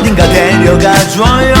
어딘가 데려가줘요.